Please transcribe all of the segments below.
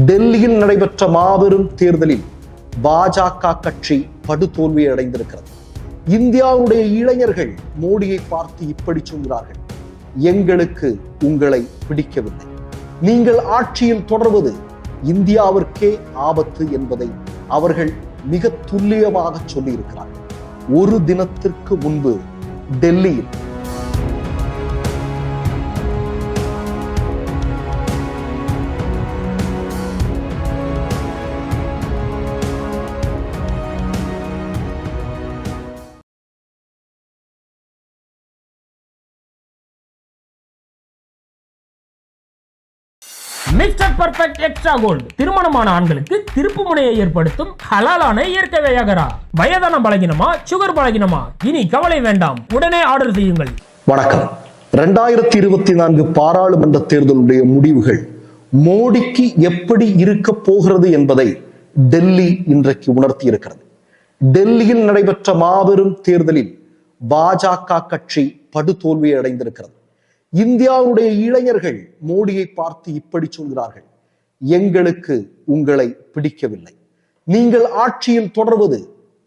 டெல்லியில் நடைபெற்ற மாபெரும் தேர்தலில் பாஜக கட்சி படுதோல்வியை அடைந்திருக்கிறது. இந்தியாவுடைய இளைஞர்கள் மோடியை பார்த்து இப்படி சொல்கிறார்கள் எங்களுக்கு உங்களை பிடிக்கவில்லை. நீங்கள் ஆட்சியில் தொடர்வது இந்தியாவிற்கே ஆபத்து என்பதை அவர்கள் மிக துல்லியமாக சொல்லியிருக்கிறார்கள். ஒரு தினத்திற்கு முன்பு டெல்லியில் மிஸ்டர் பர்ஃபெக்ட் எக்ஸ்ட்ரா கோல்டு திருமணமான ஆண்களுக்கு திருப்பு முனையை ஏற்படுத்தும் ஹலாலான இயற்கை வியாகரா. வயதான பலகினமா சுகர் பலகினமா? இனி கவலை வேண்டாம். உடனே ஆர்டர் செய்யுங்கள். வணக்கம். ரெண்டாயிரத்தி இருபத்தி நான்கு பாராளுமன்ற தேர்தலுடைய முடிவுகள் மோடிக்கு எப்படி இருக்க போகிறது என்பதை டெல்லி இன்றைக்கு உணர்த்தி இருக்கிறது டெல்லியில் நடைபெற்ற மாபெரும் தேர்தலில் பாஜக கட்சி படுதோல்வியை அடைந்திருக்கிறது இந்தியாவுடைய இளைஞர்கள் மோடியை பார்த்து இப்படி சொல்கிறார்கள் எங்களுக்கு உங்களை பிடிக்கவில்லை. நீங்கள் ஆட்சியில் தொடர்வது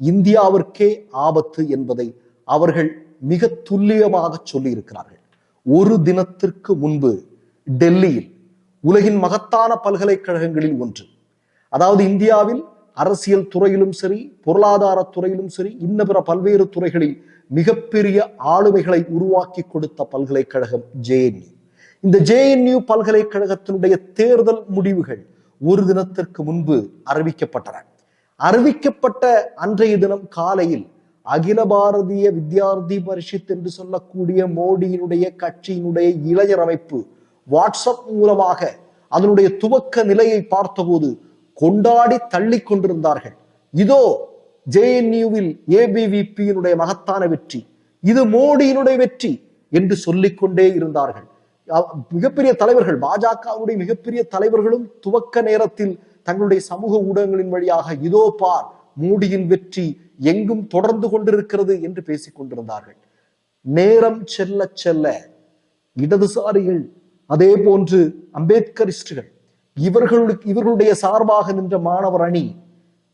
இந்தியாவிற்கே ஆபத்து என்பதை அவர்கள் மிக துல்லியமாக சொல்லியிருக்கிறார்கள். ஒரு தினத்திற்கு முன்பு டெல்லியில் உலகின் மகத்தான பல்கலைக்கழகங்களில் ஒன்று. அதாவது இந்தியாவில் அரசியல் துறையிலும் சரி பொருளாதார துறையிலும் சரி இன்ன பிற பல்வேறு துறைகளில் மிகப்பெரிய ஆளுமைகளை உருவாக்கி கொடுத்த பல்கலைக்கழகம் ஜேஎன்யூ இந்த ஜேஎன்யூ பல்கலைக்கழகத்தினுடைய தேர்தல் முடிவுகள் ஒரு தினத்திற்கு முன்பு அறிவிக்கப்பட்டன. அறிவிக்கப்பட்ட அன்றைய தினம் காலையில் அகில பாரதிய வித்யார்த்தி பரிஷத் என்று சொல்லக்கூடிய மோடியினுடைய கட்சியினுடைய இளைஞர் அமைப்பு வாட்ஸ்அப் மூலமாக அதனுடைய துவக்க நிலையை பார்த்தபோது கொண்டாடி தள்ளி கொண்டிருந்தார்கள். இதோ ஜேஎன்யூவில் ஏபிவிபியினுடைய மகத்தான வெற்றி இது மோடியினுடைய வெற்றி என்று சொல்லிக்கொண்டே இருந்தார்கள். மிகப்பெரிய தலைவர்கள் பாஜகவுடைய மிகப்பெரிய தலைவர்களும் துவக்க நேரத்தில் தங்களுடைய சமூக ஊடகங்களின் வழியாக இதோ பார் மோடியின் வெற்றி எங்கும் தொடர்ந்து கொண்டிருக்கிறது என்று பேசிக் கொண்டிருந்தார்கள். நேரம் செல்ல செல்ல இடதுசாரிகள் அதே போன்று அம்பேத்கரிஸ்டுகள் இவர்களுக்கு இவர்களுடைய சார்பாக நின்ற மாணவர் அணி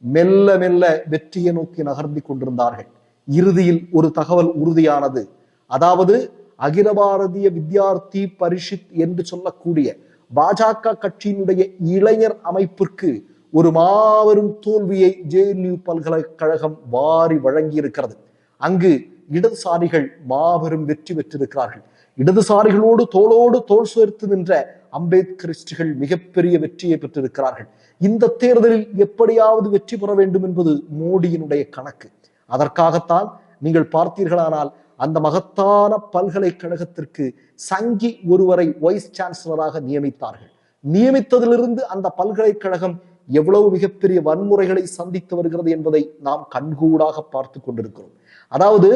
மெல்ல மெல்ல வெற்றியை நோக்கி நகர்ந்து கொண்டிருந்தார்கள். இறுதியில் ஒரு தகவல் உறுதியானது. அதாவது அகில பாரதிய வித்யார்த்தி பரிஷத் என்று சொல்லக்கூடிய பாஜக கட்சியினுடைய இளைஞர் அமைப்பிற்கு ஒரு மாபெரும் தோல்வியை ஜேஎன்யூ பல்கலைக்கழகம் வாரி வழங்கி இருக்கிறது அங்கு இடதுசாரிகள் மாபெரும் வெற்றி பெற்றிருக்கிறார்கள். இடதுசாரிகளோடு தோளோடு தோல் சேர்த்து நின்ற அம்பேத்கரிஸ்டுகள் மிகப்பெரிய வெற்றியை பெற்றிருக்கிறார்கள். இந்த தேர்தலில் எப்படியாவது வெற்றி பெற வேண்டும் என்பது மோடியினுடைய கணக்கு. அதற்காகத்தான் நீங்கள் பார்த்தீர்களானால் அந்த மகத்தான பல்கலைக்கழகத்திற்கு சங்கி ஒருவரை வைஸ் சான்சலராக நியமித்தார்கள். நியமித்ததிலிருந்து அந்த பல்கலைக்கழகம் எவ்வளவு மிகப்பெரிய வன்முறைகளை சந்தித்து வருகிறது என்பதை நாம் கண்கூடாக பார்த்து கொண்டிருக்கிறோம். அதாவது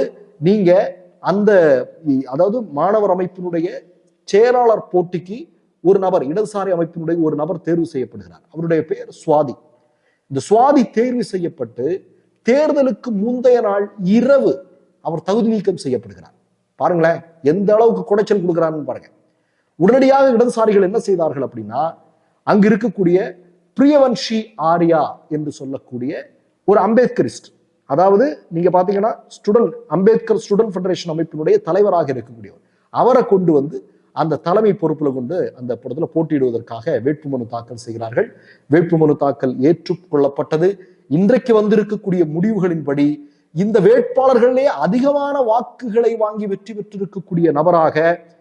நீங்க அந்த அதாவது மாணவர் அமைப்பினுடைய செயலாளர் போட்டிக்கு ஒரு நபர் இடதுசாரி அமைப்பினுடைய ஒரு நபர் தேர்வு செய்யப்படுகிறார். அவருடைய பெயர் சுவாதி. இந்த சுவாதி தேர்வு செய்யப்பட்டு தேர்தலுக்கு முந்தைய நாள் இரவு அவர் தகுதி நீக்கம் செய்யப்படுகிறார். பாருங்களேன் எந்த அளவுக்கு குடைச்சல் கொடுக்கிறான்னு பாருங்க. உடனடியாக இடதுசாரிகள் என்ன செய்தார்கள் அப்படின்னா அங்கு இருக்கக்கூடிய பிரியவன்ஷி ஆர்யா என்று சொல்லக்கூடிய ஒரு அம்பேத்கரிஸ்ட் அதாவது நீங்க பாத்தீங்கன்னா ஸ்டூடெண்ட் அம்பேத்கர் ஸ்டூடெண்ட் ஃபெடரேஷன் அமைப்பினுடைய தலைவராக இருக்கக்கூடியவர். அவரை கொண்டு வந்து அந்த தலைமை பொறுப்புல கொண்டு அந்த படத்துல போட்டியிடுவதற்காக வேட்புமனு தாக்கல் செய்கிறார்கள். வேட்புமனு தாக்கல் ஏற்றுக்கொள்ளப்பட்டது. இன்றைக்கு வந்திருக்கக்கூடிய முடிவுகளின்படி இந்த வேட்பாளர்களே அதிகமான வாக்குகளை வாங்கி வெற்றி பெற்றிருக்கக்கூடிய நபராக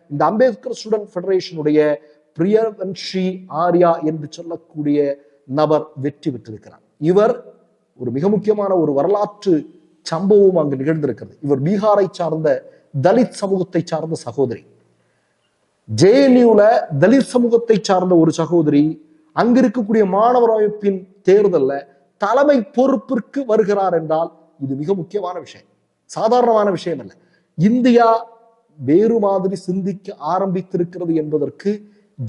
இந்த அம்பேத்கர் ஸ்டூடெண்ட் ஃபெடரேஷனுடைய பிரியவன்ஷி ஆர்யா என்று சொல்லக்கூடிய நபர் வெற்றி பெற்றிருக்கிறார். இவர் ஒரு மிக முக்கியமான ஒரு வரலாற்று சம்பவம் அங்கு நிகழ்ந்திருக்கிறது. இவர் பீகாரை சார்ந்த தலித் சமூகத்தை சார்ந்த சகோதரி. ஜேஎன்யூல தலித் சமூகத்தை சார்ந்த ஒரு சகோதரி அங்க இருக்கக்கூடிய மாணவர் அமைப்பின் தேர்தல்ல தலைமை பொறுப்பிற்கு வருகிறார் என்றால் இது மிக முக்கியமான விஷயம். சாதாரணமான விஷயம் அல்ல. இந்தியா வேறு மாதிரி சிந்திக்க ஆரம்பித்திருக்கிறது என்பதற்கு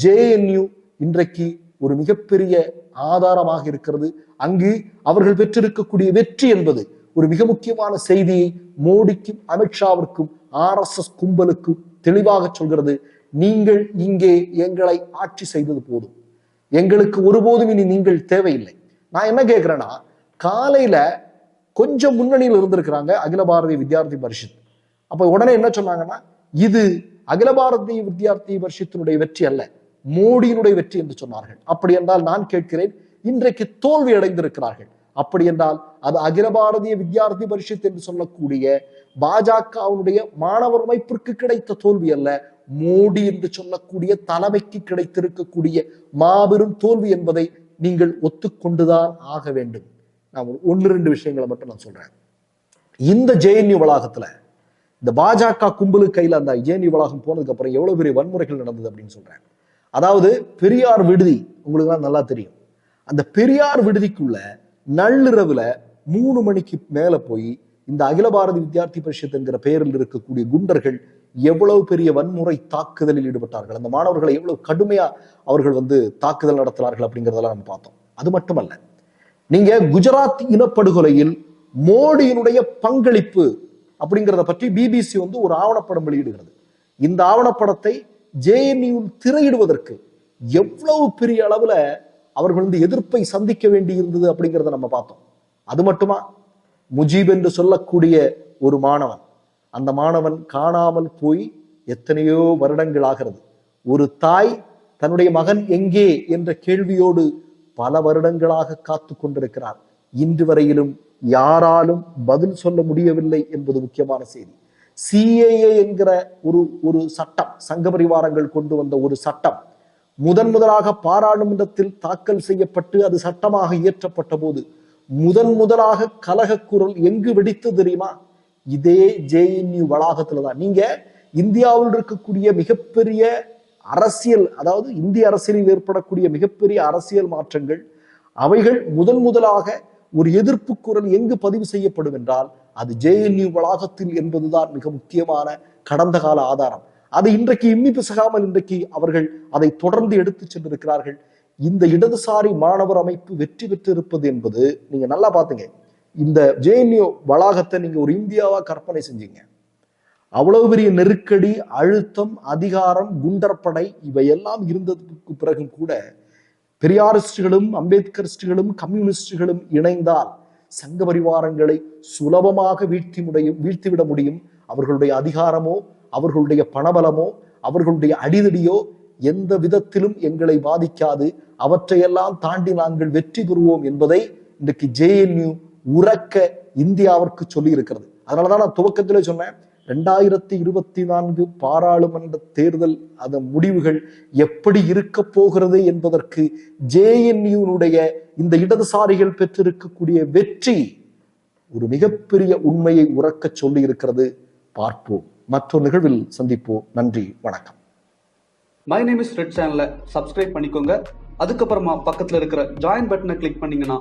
ஜேஎன்யூ இன்றைக்கு ஒரு மிகப்பெரிய ஆதாரமாக இருக்கிறது. அங்கு அவர்கள் பெற்றிருக்கக்கூடிய வெற்றி என்பது ஒரு மிக முக்கியமான செய்தியை மோடிக்கும் அமித்ஷாவிற்கும் ஆர் எஸ் எஸ் கும்பலுக்கும் தெளிவாக சொல்கிறது. நீங்கள் இங்கே எங்களை ஆட்சி செய்தது போதும். எங்களுக்கு ஒருபோதும் இனி நீங்கள் தேவையில்லை. நான் என்ன கேட்கிறேன்னா காலையில கொஞ்சம் முன்னணியில் இருந்திருக்கிறாங்க அகில பாரதிய வித்யார்த்தி பரிஷத். அப்ப உடனே என்ன சொன்னாங்கன்னா இது அகில பாரதிய வித்யார்த்தி பரிஷத்தினுடைய வெற்றி அல்ல மோடியினுடைய வெற்றி என்று சொன்னார்கள். அப்படி என்றால் நான் கேட்கிறேன் இன்றைக்கு தோல்வி அடைந்திருக்கிறார்கள். அப்படி என்றால் அது அகில பாரதிய வித்யார்த்தி பரிஷத் என்று சொல்லக்கூடிய பாஜகவுடைய மாணவர் அமைப்பிற்கு கிடைத்த தோல்வி அல்ல மோடி என்று சொல்லக்கூடிய தலைமைக்கு கிடைத்திருக்கக்கூடிய மாபெரும் தோல்வி என்பதை நீங்கள் ஒத்துக்கொண்டுதான் ஆக வேண்டும். நான் ஒன்று ரெண்டு விஷயங்களை மட்டும் நான் சொல்றேன். இந்த ஜேஎன்யூ வளாகத்துல இந்த பாஜக கும்பலு கையில அந்த ஜேஎன்யூ வளாகம் போனதுக்கு அப்புறம் எவ்வளவு பெரிய வன்முறைகள் நடந்தது அப்படின்னு சொல்றேன். அதாவது பெரியார் விடுதி உங்களுக்கு நல்லா தெரியும். அந்த பெரியார் விடுதிக்குள்ள நள்ளிரவுல மூணு மணிக்கு மேல போய் இந்த அகில பாரதி வித்யார்த்தி பரிஷத் என்கிற பெயரில் இருக்கக்கூடிய குண்டர்கள் எவ்வளவு பெரிய வன்முறை தாக்குதலில் ஈடுபட்டார்கள்? அந்த மாணவர்களை எவ்வளவு கடுமையா அவர்கள் வந்து தாக்குதல் நடத்தினார்கள் அப்படிங்கிறதெல்லாம் நம்ம பார்த்தோம். அது மட்டுமல்ல நீங்க குஜராத் இனப்படுகொலையில் மோடியினுடைய பங்களிப்பு அப்படிங்கிறத பற்றி பிபிசி வந்து ஒரு ஆவணப்படம் வெளியிடுகிறது. இந்த ஆவணப்படத்தை ஜேஎன்யூ திரையிடுவதற்கு எவ்வளவு பெரிய அளவுல அவர்கள் வந்து எதிர்ப்பை சந்திக்க வேண்டி இருந்தது அப்படிங்கிறத நம்ம பார்த்தோம். அது மட்டுமா? முஜீப் என்று சொல்லக்கூடிய ஒரு மாணவன் அந்த மாணவன் காணாமல் போய் எத்தனையோ வருடங்கள் ஆகிறது ஒரு தாய் தன்னுடைய மகன் எங்கே என்ற கேள்வியோடு பல வருடங்களாக காத்து கொண்டிருக்கிறார். இன்று வரையிலும் யாராலும் பதில் சொல்ல முடியவில்லை என்பது முக்கியமான செய்தி. சிஏஏ என்கிற ஒரு ஒரு சட்டம் சங்க பரிவாரங்கள் கொண்டு வந்த ஒரு சட்டம் முதன் முதலாக பாராளுமன்றத்தில் தாக்கல் செய்யப்பட்டு அது சட்டமாக இயற்றப்பட்ட போது முதன் முதலாக கலக குரல் எங்கு வெடித்து தெரியுமா? இதே ஜேஎன்யூ வளாகத்துல தான் நீங்க இந்தியாவில் இருக்கக்கூடிய மிகப்பெரிய அரசியல் அதாவது இந்திய அரசியலில் ஏற்படக்கூடிய மிகப்பெரிய அரசியல் மாற்றங்கள் அவைகள் முதன் முதலாக ஒரு எதிர்ப்பு குரல் எங்கு பதிவு செய்யப்படும் என்றால் அது ஜேஎன்யூ வளாகத்தில் என்பதுதான் மிக முக்கியமான கடந்த கால ஆதாரம். அதை இன்றைக்கு இம்மி பிசகாமல் இன்றைக்கு அவர்கள் அதை தொடர்ந்து எடுத்து சென்றிருக்கிறார்கள். இந்த இடதுசாரி மாணவர் அமைப்பு வெற்றி பெற்று இருப்பது என்பது நீங்க நல்லா பாத்துங்க. இந்த ஜேஎன்யூ வளாகத்தை நீங்க ஒரு இந்தியாவா கற்பனை செஞ்சீங்க. அவ்வளவு பெரிய நெருக்கடி அழுத்தம் அதிகாரம் குண்டற்படை இவையெல்லாம் இருந்ததுக்கு பிறகும் கூட பெரியாரிஸ்டுகளும் அம்பேத்கரிஸ்டுகளும் கம்யூனிஸ்டுகளும் இணைந்தால் சங்க பரிவாரங்களை சுலபமாக வீழ்த்தி முடியும் வீழ்த்திவிட முடியும். அவர்களுடைய அதிகாரமோ அவர்களுடைய பணபலமோ அவர்களுடைய அடிதடியோ எந்த விதத்திலும் எங்களை பாதிக்காது. அவற்றையெல்லாம் தாண்டி நாங்கள் வெற்றி பெறுவோம் என்பதை இன்றைக்கு ஜேஎன்யூ உறக்க இந்தியாவிற்கு சொல்லி இருக்கிறது அதனாலதான் நான் துவக்கத்திலே சொன்னேன் ரெண்டாயிரத்தி இருபத்தி நான்கு பாராளுமன்ற தேர்தல் அதன் முடிவுகள் எப்படி இருக்க போகிறது என்பதற்கு ஜேஎன்யூனுடைய இந்த இடதுசாரிகள் பெற்றிருக்கக்கூடிய வெற்றி ஒரு மிகப்பெரிய உண்மையை உறக்க சொல்லி இருக்கிறது பார்ப்போம். மற்றொரு நிகழ்வில் சந்திப்போம். நன்றி. வணக்கம். மை நேம் இஸ் ரெட் சேனலை சப்ஸ்கிரைப் பண்ணிக்கோங்க. அதுக்கப்புறமா பக்கத்தில் இருக்கிற ஜாயின் பட்டனை கிளிக் பண்ணீங்கன்னா